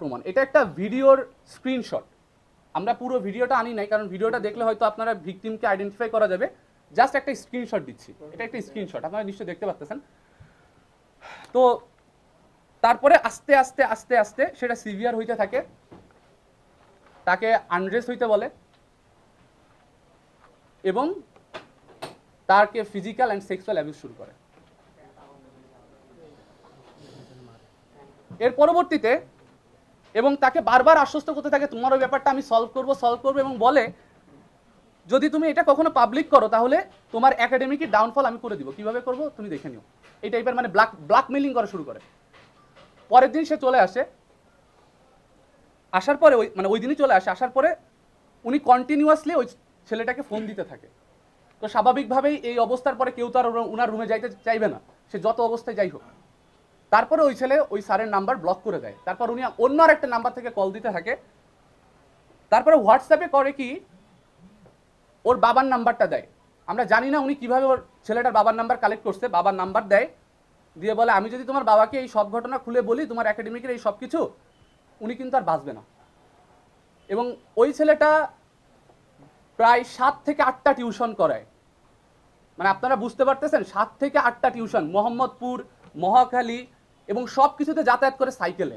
প্রমাণ। এটা একটা ভিডিওর স্ক্রিনশট আমরা পুরো ভিডিওটা আনি নাই, কারণ ভিডিওটা দেখলে হয়তো আপনারা ভিকটিমকে আইডেন্টিফাই করা যাবে। জাস্ট একটা স্ক্রিনশট দিচ্ছি। এটা একটা স্ক্রিনশট আপনারা নিশ্চয়ই দেখতে পাচ্ছেন তো তারপরে আস্তে আস্তে আস্তে আস্তে সেটা সিভিয়ার হইতে থাকে। তাকে আনড্রেস হইতে বলে। এবং তাকে ফিজিক্যাল অ্যান্ড সেক্সুয়াল অ্যাবিউজ শুরু করে। এর পরবর্তীতে এবং তাকে বারবার আশ্বস্ত করতে থাকে, তোমার ওই ব্যাপারটা আমি সলভ করব সলভ করব। এবং বলে, যদি তুমি এটা কখনো পাবলিক করো, তাহলে তোমার একাডেমিকে ডাউনফল আমি করে দিব। কীভাবে করব? তুমি দেখে নিও। এই টাইপের মানে ব্ল্যাক ব্ল্যাকমেলিং করা শুরু করে। পরের দিন সে চলে আসে। আসার পরে ওই মানে ওই দিনই চলে আসে। আসার পরে উনি কন্টিনিউয়াসলি ওই ছেলেটাকে ফোন দিতে থাকে। তো স্বাভাবিকভাবেই এই অবস্থার পরে কেউ তো আর ওনার রুমে যাইতে চাইবে না। সে যত অবস্থায় যাই হোক। তারপরে ওই ছেলে ওই স্যারের নাম্বার ব্লক করে দেয়। তারপর উনি অন্য আর একটা নাম্বার থেকে কল দিতে থাকে। তারপরে হোয়াটসঅ্যাপে করে কি, ওর বাবার নাম্বারটা দেয়। আমরা জানি না উনি কীভাবে ওর ছেলেটার বাবার নাম্বার কালেক্ট করছে, বাবার নাম্বার দেয়। দিয়ে বলে, আমি যদি তোমার বাবাকে এই সব ঘটনা খুলে বলি, তোমার একাডেমিকের এই সব কিছু, উনি কিন্তু আর বাঁচবে না। এবং ওই ছেলেটা প্রায় সাত থেকে আটটা টিউশন করায়। মানে আপনারা বুঝতে পারতেছেন, সাত থেকে আটটা টিউশন মোহাম্মদপুর, মহাখালী এবং সব কিছুতে যাতায়াত করে সাইকেলে।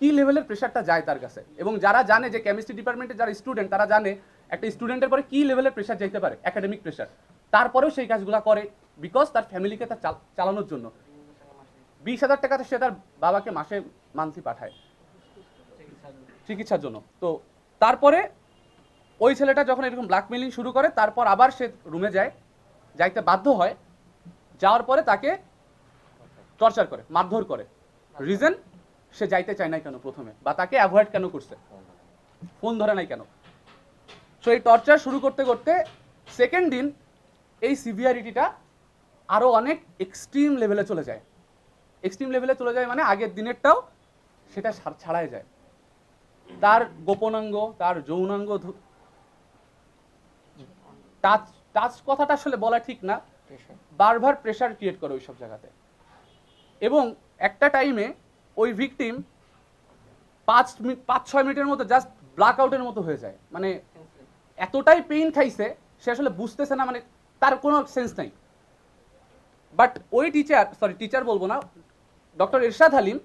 কি লেভেলের প্রেশারটা যায় তার কাছে? এবং যারা জানে যে কেমিস্ট্রি ডিপার্টমেন্টে যারা স্টুডেন্ট তারা জানে একটা স্টুডেন্টের পরে কি লেভেলের প্রেশার যাইতে পারে? একাডেমিক প্রেশার তারপরেও সেই কাজগুলো করে বিকজ তার ফ্যামিলিকে তার চালানোর জন্য। বিশ হাজার টাকাতে সে তার বাবাকে মাসে মান্থলি পাঠায়। চিকিৎসার জন্য। তো তারপরে ওই ছেলেটা যখন এরকম ব্ল্যাকমেলিং শুরু করে, তারপর আবার সে রুমে যায়। যাইতে বাধ্য হয়। যাওয়ার পরে তাকে টর্চার করে মারধর করে। রিজন সে যাইতে চায় নাই কেন প্রথমে? বা তাকে অ্যাভয়েড কেন করছে? ফোন ধরে নাই কেন? সো এই টর্চার শুরু করতে করতে সেকেন্ড দিন এই সিভিয়ারিটিটা আরও অনেক এক্সট্রিম লেভেলে চলে যায়। এক্সট্রিম লেভেলে চলে যায় মানে আগের দিনেরটাও সেটা ছাড়াই যায়। তার গোপনাঙ্গ তার যৌনাঙ্গ টাচ টাচ কথাটা আসলে বলা ঠিক না। বারবার প্রেশার ক্রিয়েট করে ওই সব জায়গাতে। এবং একটা টাইমে ওই ভিকটিম পাঁচ মিনিট পাঁচ, ছয় মিনিটের মতো জাস্ট ব্ল্যাক আউটের মতো হয়ে যায়। মানে এতটাই পেইন খাইছে, সে আসলে বুঝতেছে না মানে তার কোনো সেন্স নাই। বাট ওই টিচার সরি টিচার বলব না ডক্টর ইরশাদ হালিম,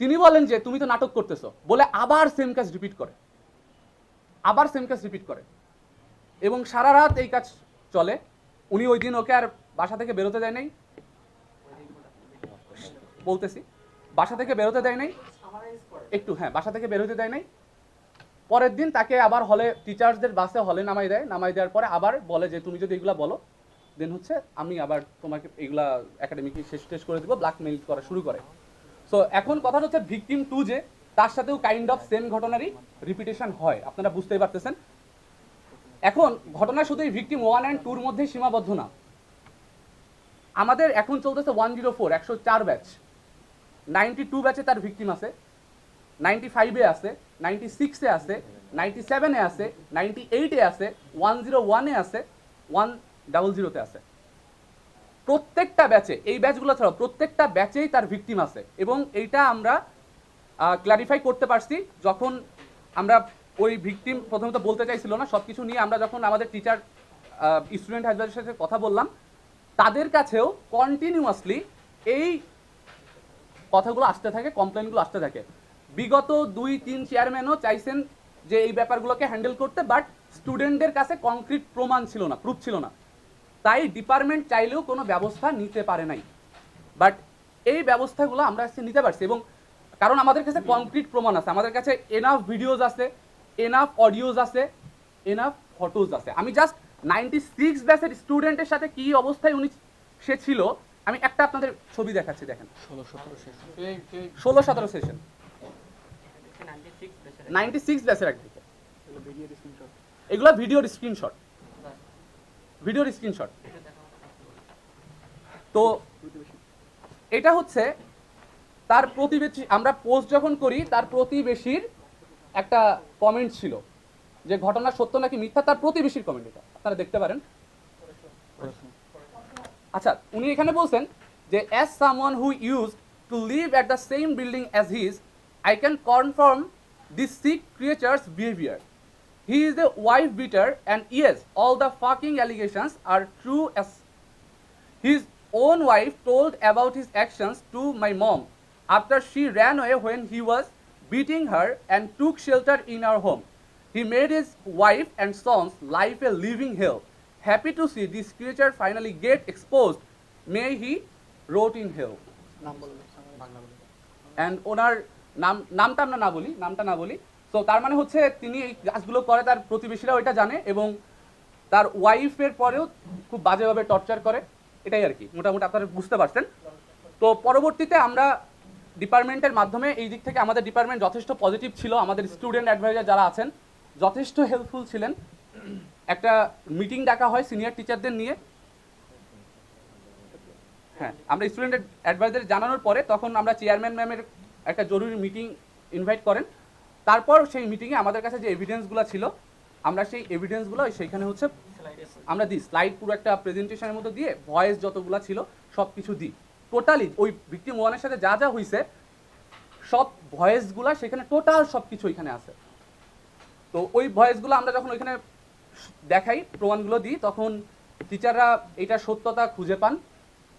তিনি বলেন যে, তুমি তো নাটক করতেছো। বলে আবার সেম কাজ রিপিট করে। আবার সেম কাজ রিপিট করে। এবং সারা রাত এই কাজ চলে। উনি ওই দিন ওকে আর বাসা থেকে বেরোতে দেয় নাই। বলতেছি। বাসা থেকে বেরোতে দেয় নাই। একটু হ্যাঁ বাসা থেকে বেরোতে দেয় নাই। পরের দিন তাকে আবার হলে টিচার্সদের বাসে হলে নামাই দেয়। নামাই দেওয়ার পরে আবার বলে যে, তুমি যদি এগুলা বলো দেন হচ্ছে আমি আবার তোমাকে এগুলা একাডেমিকে শেষ টেস্ট করে দিব ব্ল্যাকমেইল করা শুরু করে। সো এখন কথা হচ্ছে ভিকটিম টু যে, তার সাথেও কাইন্ড অফ সেম ঘটনারই রিপিটেশন হয়। আপনারা বুঝতেই পারতেছেন। এখন, ঘটনা শুধু এই ভিকটিম ওয়ান অ্যান্ড টুর মধ্যেই সীমাবদ্ধ না। আমাদের এখন চলতেছে ওয়ান জিরো ফোর একশো চার ব্যাচ নাইনটি টু ব্যাচে তার ভিকটিম আছে, নাইনটি ফাইভে আছে, নাইনটি সিক্সে আছে, নাইনটি সেভেনে আছে, নাইনটি এইটে আছে, ওয়ান জিরো ওয়ানে আছে, ওয়ান ডাবল জিরোতে আছে। প্রত্যেকটা ব্যাচে, এই ব্যাচগুলো ছাড়াও প্রত্যেকটা ব্যাচেই তার ভিকটিম আছে এবং এইটা আমরা ক্লারিফাই করতে পারছি যখন আমরা ওই ভিকটিম প্রথমত বলতে চাইছিল না সব কিছু নিয়ে আমরা যখন আমাদের টিচার স্টুডেন্ট হাজবারের সাথে কথা বললাম, তাদের কাছেও কন্টিনিউয়াসলি এই কথাগুলো আসতে থাকে কমপ্লেনগুলো আসতে থাকে। বিগত দুই, তিন চেয়ারম্যানও চাইছেন যে এই ব্যাপারগুলোকে হ্যান্ডেল করতে বাট স্টুডেন্টদের কাছে কংক্রিট প্রমাণ ছিল না প্রুফ ছিল না। তাই ডিপার্টমেন্ট চাইলেও কোনো ব্যবস্থা নিতে পারে নাই। বাট এই ব্যবস্থাগুলো আমরা আজকে নিতে পারছি এবং কারণ আমাদের কাছে কংক্রিট প্রমাণ আছে, আমাদের কাছে এনাফ ভিডিওজ আছে এনাফ অডিওজ আছে এনাফ ফটোজ আছে। আমি জাস্ট নাইনটি সিক্স ব্যাচের স্টুডেন্টের সাথে কী অবস্থায় উনি সে ছিল আমি একটা আপনাদের ছবি দেখাচ্ছি দেখেন। ষোলো সতেরো সেশন নাইনটি সিক্স ব্যাচের একদিকে। এগুলো ভিডিওর স্ক্রিনশট ভিডিওর স্ক্রিনশট তো এটা হচ্ছে তার প্রতিবেশী আমরা পোস্ট যখন করি তার প্রতিবেশীর একটা কমেন্ট ছিল। যে ঘটনা সত্য নাকি মিথ্যা তার প্রতিবেশীর কমেন্ট এটা। আপনারা দেখতে পারেন। আচ্ছা উনি এখানে বলছেন যে as someone who use to live at the same building as his I can confirm this sick creature's behavior. He is a wife beater, and yes, all the fucking allegations are true as his own wife told about his actions to my mom after she ran away when he was beating her and took shelter in our home. He made his wife and son's life a living hell. Happy to see this creature finally get exposed. May he rot in hell. And ওনার নাম নামটা আমরা না বলি নামটা না বলি। তো তার মানে হচ্ছে তিনি এই কাজগুলো করে তার প্রতিবেশীরা ওইটা জানে এবং তার ওয়াইফের পরেও খুব বাজেভাবে টর্চার করে। এটাই আর কি মোটামুটি আপনারা বুঝতে পারছেন। তো পরবর্তীতে আমরা ডিপার্টমেন্টের মাধ্যমে এই দিক থেকে আমাদের ডিপার্টমেন্ট যথেষ্ট পজিটিভ ছিল। আমাদের স্টুডেন্ট অ্যাডভাইজার যারা আছেন যথেষ্ট হেল্পফুল ছিলেন। একটা মিটিং ডাকা হয় সিনিয়র টিচারদের নিয়ে। হ্যাঁ আমরা স্টুডেন্ট অ্যাডভাইজার জানানোর পরে তখন আমরা চেয়ারম্যান ম্যামের একটা জরুরি মিটিং ইনভাইট করেন। তারপর সেই মিটিংয়ে আমাদের কাছে যে এভিডেন্সগুলো ছিল, আমরা সেই এভিডেন্সগুলো সেইখানে হচ্ছে আমরা দিই। স্লাইড পুরো একটা প্রেজেন্টেশনের মতো দিয়ে ভয়েস যতগুলো ছিল সব কিছু দিই। টোটালি ওই ভিক্টিম ওয়ানের সাথে যা যা হয়েছে সব ভয়েসগুলো সেখানে টোটাল সব কিছু ওইখানে আছে। তো ওই ভয়েসগুলো আমরা যখন ওইখানে দেখাই, প্রমাণগুলো দিই। তখন টিচাররা এটা সত্যতা খুঁজে পান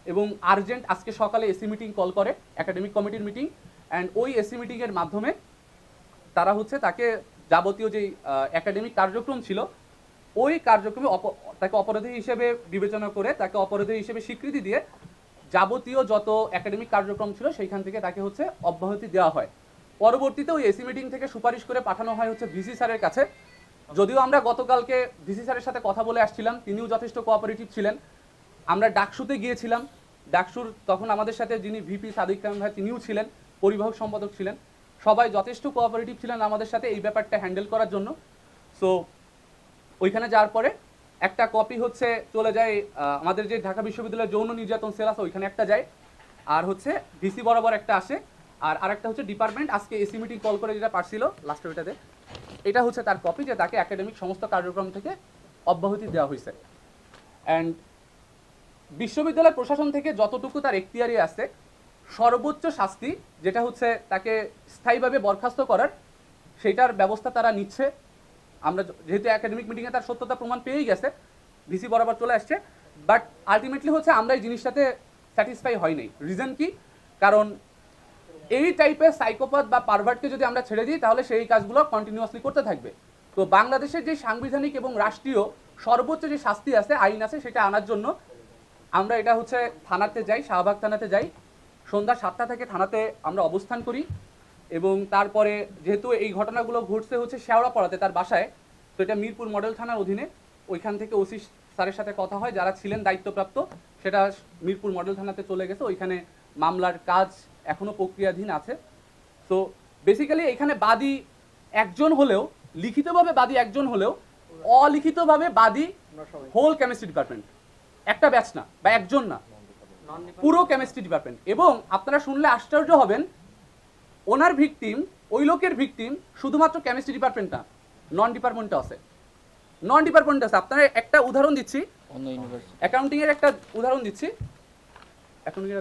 এবং আর্জেন্ট আজকে সকালে এসি মিটিং কল করে একাডেমিক কমিটির মিটিং অ্যান্ড ওই এসি মিটিংয়ের মাধ্যমে তারা হচ্ছে তাকে যাবতীয় যে একাডেমিক কার্যক্রম ছিল, ওই কার্যক্রমে অপ- তাকে অপরাধী হিসেবে বিবেচনা করে, তাকে অপরাধী হিসেবে স্বীকৃতি দিয়ে যাবতীয় যত একাডেমিক কার্যক্রম ছিল সেইখান থেকে তাকে হচ্ছে অব্যাহতি দেওয়া হয়। পরবর্তীতে ওই এসি মিটিং থেকে সুপারিশ করে পাঠানো হয় হচ্ছে ভিসি স্যারের কাছে। যদিও আমরা গতকালকে ভিসি স্যারের সাথে কথা বলে আসছিলাম, তিনিও যথেষ্ট কোঅপারেটিভ ছিলেন। আমরা ডাকসুতে গিয়েছিলাম। ডাকসুর তখন আমাদের সাথে যিনি ভিপি সাদিক কালাম ভাই, তিনিও ছিলেন, পরিবাহক সম্পাদক ছিলেন। সবাই যথেষ্ট কোঅপারেটিভ ছিলেন আমাদের সাথে এই ব্যাপারটা হ্যান্ডেল করার জন্য। সো ওইখানে যাওয়ার পরে একটা কপি হচ্ছে, চলে যায় আমাদের যে ঢাকা বিশ্ববিদ্যালয়ের যৌন নির্যাতন সেল আছে, ওইখানে একটা যায়। আর হচ্ছে ভিসি বরাবর একটা আসে। আর আরেকটা হচ্ছে ডিপার্টমেন্ট আজকে এসি মিটিং কল করে যেটা পারছিল লাস্ট ওইটাতে এটা হচ্ছে তার কপি যে তাকে একাডেমিক সমস্ত কার্যক্রম থেকে অব্যাহতি দেওয়া হয়েছে। অ্যান্ড বিশ্ববিদ্যালয় প্রশাসন থেকে যতটুকু তার এখতিয়ারি আছে, সর্বোচ্চ শাস্তি যেটা হচ্ছে তাকে স্থায়ীভাবে বরখাস্ত করার, সেটার ব্যবস্থা তারা নিচ্ছে। আমরা যেহেতু একাডেমিক মিটিংয়ে তার সত্যতা প্রমাণ পেয়েই গেছে, ভিসি বরাবর চলে আসছে। বাট আলটিমেটলি হচ্ছে আমরা এই জিনিসটাতে স্যাটিসফাই হয় নাই। রিজন কি? কারণ এই টাইপের সাইকোপাথ বা পারভার্টকে যদি আমরা ছেড়ে দিই, তাহলে সেই কাজগুলো কন্টিনিউয়াসলি করতে থাকবে। তো বাংলাদেশের যে সাংবিধানিক এবং রাষ্ট্রীয় সর্বোচ্চ যে শাস্তি আছে, আইন আছে, সেটা আনার জন্য আমরা এটা হচ্ছে থানাতে যাই, শাহবাগ থানাতে যাই। সন্ধ্যা সাতটা থেকে থানাতে আমরা অবস্থান করি এবং তারপরে যেহেতু এই ঘটনাগুলো ঘটছে হচ্ছে শেওড়াপাড়াতে, তার বাসায়, তো এটা মিরপুর মডেল থানার অধীনে। ওইখান থেকে ওসি স্যারের সাথে কথা হয়, যারা ছিলেন দায়িত্বপ্রাপ্ত, সেটা মিরপুর মডেল থানাতে চলে গেছে। ওইখানে মামলার কাজ এখনও প্রক্রিয়াধীন আছে। তো বেসিক্যালি এখানে বাদী একজন হলেও লিখিতভাবে বাদী একজন হলেও অলিখিতভাবে বাদী হোল কেমিস্ট্রি ডিপার্টমেন্ট একটা ব্যাচ না বা একজন না পুরো কেমিস্ট্রি ডিপার্টমেন্ট এবং আপনারা শুনলে আশ্চর্য হবেন ওনার ভিকটিম ওই লোকের ভিকটিম শুধুমাত্র কেমিস্ট্রি ডিপার্টমেন্ট না নন ডিপার্টমেন্টে আছে। নন ডিপার্টমেন্ট আছে। আপনারা একটা উদাহরণ দিচ্ছি। অন্য ইউনিভার্সিটি অ্যাকাউন্টিং এর একটা উদাহরণ দিচ্ছি। অ্যাকাউন্টিং এর